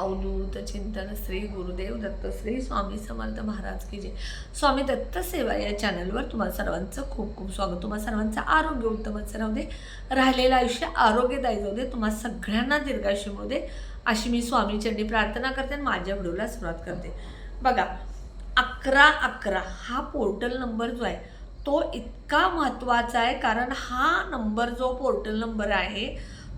अवधूत चिंतन श्री गुरुदेव दत्त श्री स्वामी समर्थ महाराज की जय. स्वामी दत्त सेवा या चॅनलवर तुम्हाला सर्वांचं खूप खूप स्वागत. तुम्हाला सर्वांचं आरोग्य उत्तमच राहू दे. राहिलेलं आयुष्य आरोग्यदायी जाऊ दे. तुम्हाला सगळ्यांना दीर्घायुष्य मिळू दे. अशी मी स्वामीचरणी प्रार्थना करते आणि माझ्या व्हिडिओला सुरुवात करते. बघा अकरा अकरा हा पोर्टल नंबर जो आहे तो इतका महत्त्वाचा आहे कारण हा नंबर जो पोर्टल नंबर आहे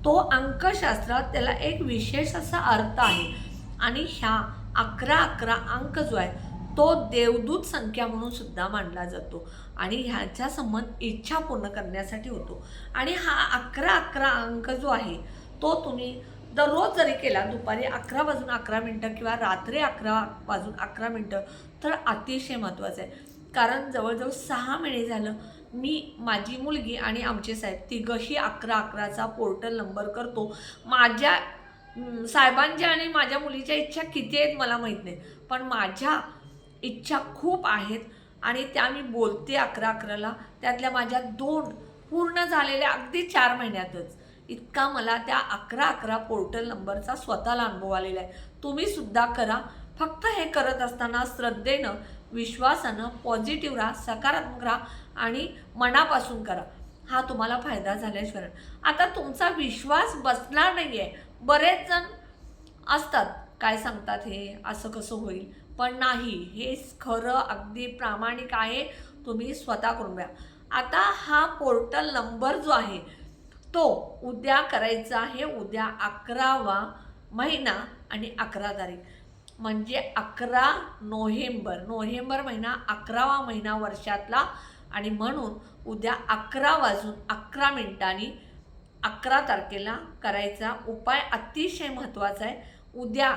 तो अंकशास्त्रात त्याला एक विशेष असा अर्थ आहे. आणि ह्या अकरा अकरा अंक जो आहे तो देवदूत संख्या म्हणून सुद्धा मानला जातो. आणि ह्याचा संबंध इच्छा पूर्ण करण्यासाठी होतो. आणि हा अकरा अकरा अंक जो आहे तो तुम्ही दररोज जरी केला दुपारी अकरा वाजून अकरा मिनटं किंवा रात्री अकरा वाजून अकरा मिनटं तर अतिशय महत्त्वाचं आहे. कारण जवळजवळ सहा महिने झालं मी माझी मुलगी आणि आमचे साहेब तिघंही अकरा अकराचा पोर्टल नंबर करतो. माझ्या साहेबांच्या आणि माझ्या मुलीच्या इच्छा किती आहेत मला माहीत नाही. पण माझ्या इच्छा खूप आहेत आणि त्या मी बोलते अकरा अकराला. त्यातल्या माझ्या दोन पूर्ण झालेल्या अगदी चार महिन्यातच. इतका मला त्या अकरा अकरा पोर्टल नंबरचा स्वतःला अनुभव आलेला आहे. तुम्ही सुद्धा करा. फक्त हे करत असताना श्रद्धेनं विश्वासानं पॉझिटिव्ह राहा सकारात्मक राहा आणि मनापासून करा. हा तुम्हाला फायदा झाल्याशिवाय आता तुमचा विश्वास बसणार नाही आहे बरेच जण असतात. काय सांगतात हे? असं कसं होईल? पण नाही. हे खरं अगदी प्रामाणिक आहे. तुम्ही स्वतः करून घ्या आता हा पोर्टल नंबर जो आहे तो उद्या करायचा आहे. उद्या अकरावा महिना आणि अकरा तारीख. म्हणजे अकरा नोव्हेंबर. नोव्हेंबर महिना अकरावा महिना वर्षातला आणि म्हणून उद्या अकरा वाजून अकरा मिनिटांनी अकरा तारखेला करायचा उपाय अतिशय महत्त्वाचा आहे. उद्या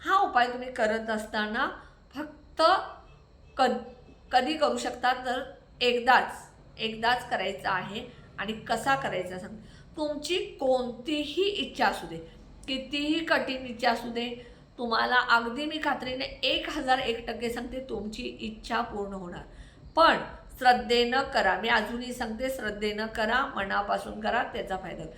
हा उपाय तुम्ही करत असताना फक्त क कधी करू शकता? तर एकदाच एकदाच करायचा आहे आणि कसा करायचा सांग. तुमची कोणतीही इच्छा असू दे कितीही कठीण इच्छा असू दे तुम्हाला अगदी मी खात्रीने एक हजार एक टक्के सांगते तुमची इच्छा पूर्ण होणार. पण श्रद्धेनं करा मी अजूनही सांगते श्रद्धेनं करा मनापासून करा त्याचा फायदा होईल.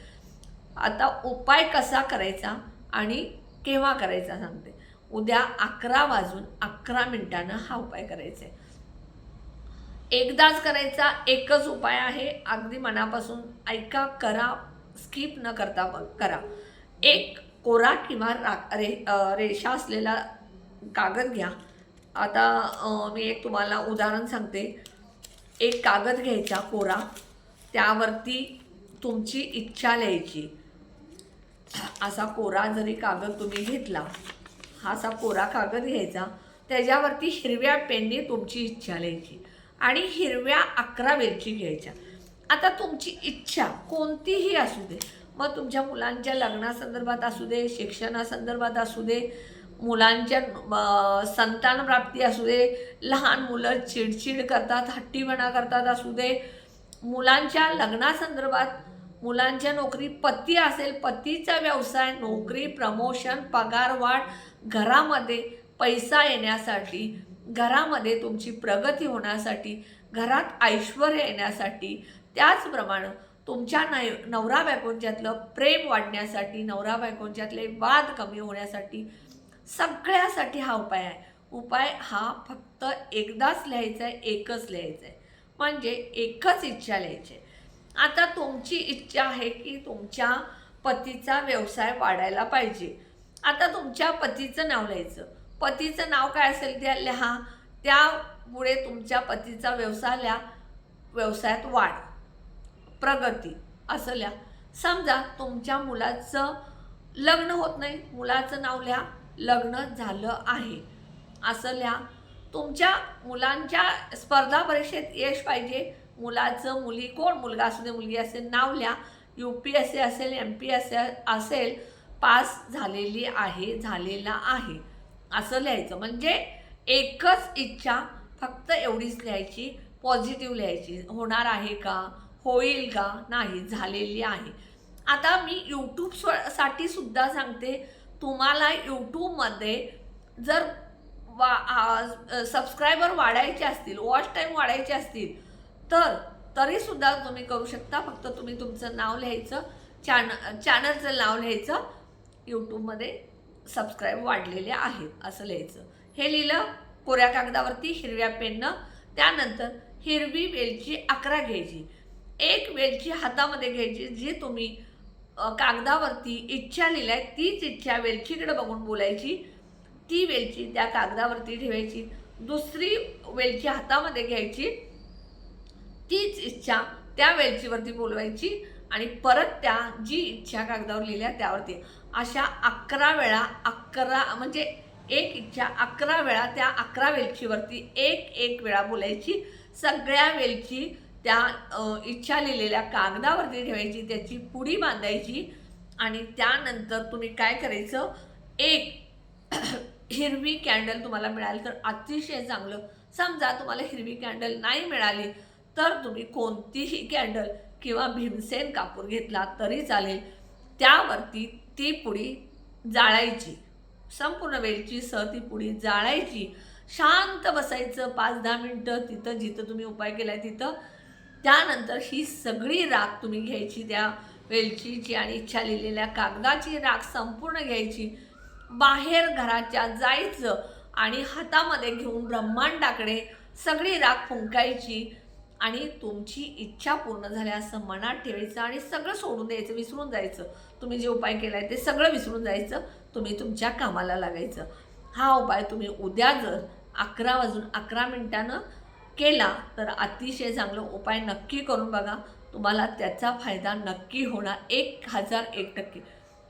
आता उपाय कसा करायचा आणि केव्हा करायचा सांगते. उद्या अकरा वाजून अकरा मिनिटानं हा उपाय करायचा आहे. एकदाच करायचा एकच उपाय आहे अगदी मनापासून ऐका करा स्किप न करता बघ करा. एक कोरा किंवा रा रे रेषा असलेला कागद घ्या. आता मी एक तुम्हाला उदाहरण सांगते. एक कागद घ्यायचा कोरा. त्यावरती तुमची इच्छा लिहायची. असा कोरा जरी कागद तुम्ही घेतला हा असा कोरा कागद घ्यायचा. त्याच्यावरती हिरव्या पेनने तुमची इच्छा लिहायची आणि हिरव्या अकरा वेलची घ्यायच्या. आता तुमची इच्छा कोणतीही असू दे मग तुमच्या मुलांच्या लग्नासंदर्भात असू दे शिक्षणासंदर्भात असू दे मुलांच्या संतान प्राप्ती असू दे लहान मुलं चिडचिड करतात हट्टीपणा करतात असू दे मुलांच्या लग्नासंदर्भात मुलांच्या नोकरी पती असेल पतीचा व्यवसाय नोकरी प्रमोशन पगार वाढ घरामध्ये पैसा येण्यासाठी घरामध्ये तुमची प्रगती होण्यासाठी घरात ऐश्वर येण्यासाठी त्याचप्रमाणे तुमच्या नय नवरा बायकोंच्यातलं प्रेम वाढण्यासाठी नवरा बायकोंच्यातले वाद कमी होण्यासाठी सगळ्यासाठी हा उपाय आहे. उपाय हा फक्त एकदाच लिहायचा आहे एकच लिहायचा आहे. म्हणजे एकच इच्छा लिहायची आहे. आता तुमची इच्छा आहे की तुमच्या पतीचा व्यवसाय वाढायला पाहिजे. आता तुमच्या पतीचं नाव लिहायचं. पतीचं नाव काय असेल त्या लिहा. त्यामुळे तुमच्या पतीचा व्यवसाय लिहा व्यवसायात वाढ. प्रगती असं लिहा समजा तुमच्या मुलाचं लग्न होत नाही मुलाचं नाव लिहा लग्न झालं आहे. असं लिहा. तुमच्या मुलांच्या स्पर्धा परीक्षेत यश पाहिजे. मुलाचं मुली कोण? मुलगा असू दे मुलगी असेल नाव लिहा. यू पी एस सी असेल M P S C pass झालेली आहे झालेला आहे. असं लिहायचं. म्हणजे एकच इच्छा फक्त एवढीच लिहायची पॉझिटिव्ह लिहायची. होणार आहे का? होईल का? नाही झालेली आहे. आता मी यूट्यूबसाठी सुद्धा सांगते तुम्हाला यूट्यूबमध्ये जर वा सबस्क्रायबर वाढायचे असतील वॉच टाईम वाढायचे असतील तर तरीसुद्धा तुम्ही करू शकता. फक्त तुम्ही तुमचं नाव लिहायचं चॅन चॅनलचं नाव लिहायचं यूट्यूबमध्ये सबस्क्राईब वाढलेले आहेत असं लिहायचं. हे लिहिलं कोऱ्या कागदावरती हिरव्या पेननं त्यानंतर हिरवी वेलची अकरा घ्यायची. एक वेलची हातामध्ये घ्यायची जी तुम्ही कागदावरती इच्छा लिहिल्या तीच इच्छा वेलचीकडे बघून बोलायची ती वेलची त्या कागदावरती ठेवायची दुसरी वेलची हातामध्ये घ्यायची तीच इच्छा त्या वेलचीवरती बोलवायची आणि परत त्या जी इच्छा कागदावर लिहिल्या त्यावरती. अशा अकरा वेळा अकरा म्हणजे एक इच्छा अकरा वेळा त्या अकरा वेलचीवरती एक एक वेळा बोलायची. सगळ्या वेलची त्या इच्छा लिहिलेल्या कागदावरती ठेवायची त्याची पुडी बांधायची आणि त्यानंतर तुम्ही काय करायचं एक हिरवी कॅन्डल तुम्हाला मिळाली. तर अतिशय चांगलं. समजा तुम्हाला हिरवी कॅन्डल नाही मिळाली तर तुम्ही कोणतीही कॅन्डल किंवा भीमसेन कापूर घेतला तरी चालेल. त्यावरती ती पुडी जाळायची. संपूर्ण वेलची सह ती पुडी जाळायची. शांत बसायचं पाच दहा मिनटं तिथं जिथं तुम्ही उपाय केलाय तिथं त्यानंतर ही सगळी राख तुम्ही घ्यायची त्या वेलचीची आणि इच्छा लिहिलेल्या कागदाची राख संपूर्ण घ्यायची. बाहेर घराच्या जायचं आणि हातामध्ये घेऊन ब्रह्मांडाकडे सगळी राख फुंकायची आणि तुमची इच्छा पूर्ण झाल्या असं मनात ठेवायचं आणि सगळं सोडून द्यायचं विसरून जायचं. तुम्ही जे उपाय केलाय ते सगळं विसरून जायचं. तुम्ही तुमच्या कामाला लागायचं. हा उपाय तुम्ही उद्या जर अकरा वाजून अकरा मिनिटानं केला तर अतिशय चांगलं उपाय नक्की करून बघा. तुम्हाला त्याचा फायदा नक्की होणार एक हजार एक टक्के.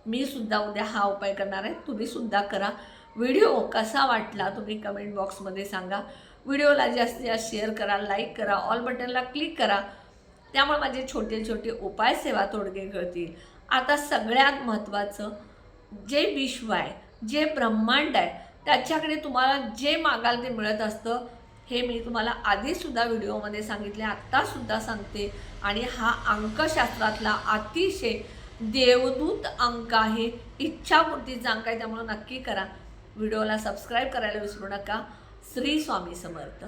मी सुद्धा उद्या हा उपाय करणार आहे. तुम्ही सुद्धा करा. व्हिडिओ कसा वाटला तुम्ही कमेंट बॉक्समध्ये सांगा. व्हिडिओला जास्तीत जास्त शेअर करा लाईक करा ऑल बटनला क्लिक करा. त्यामुळे माझे छोटे छोटे उपाय सेवा तोडगे कळतील आता सगळ्यात महत्त्वाचं जे विश्व आहे जे ब्रह्मांड आहे त्याच्याकडे तुम्हाला जे मागाल ते मिळत असतं. हे मी तुम्हाला आधीसुद्धा व्हिडिओमध्ये सांगितले आत्तासुद्धा सांगते. आणि हा अंकशास्त्रातला अतिशय देवदूत अंक आहे. इच्छापूर्तीचा अंक आहे त्यामुळे नक्की करा. व्हिडिओला सबस्क्राईब करायला विसरू नका. श्री स्वामी समर्थ.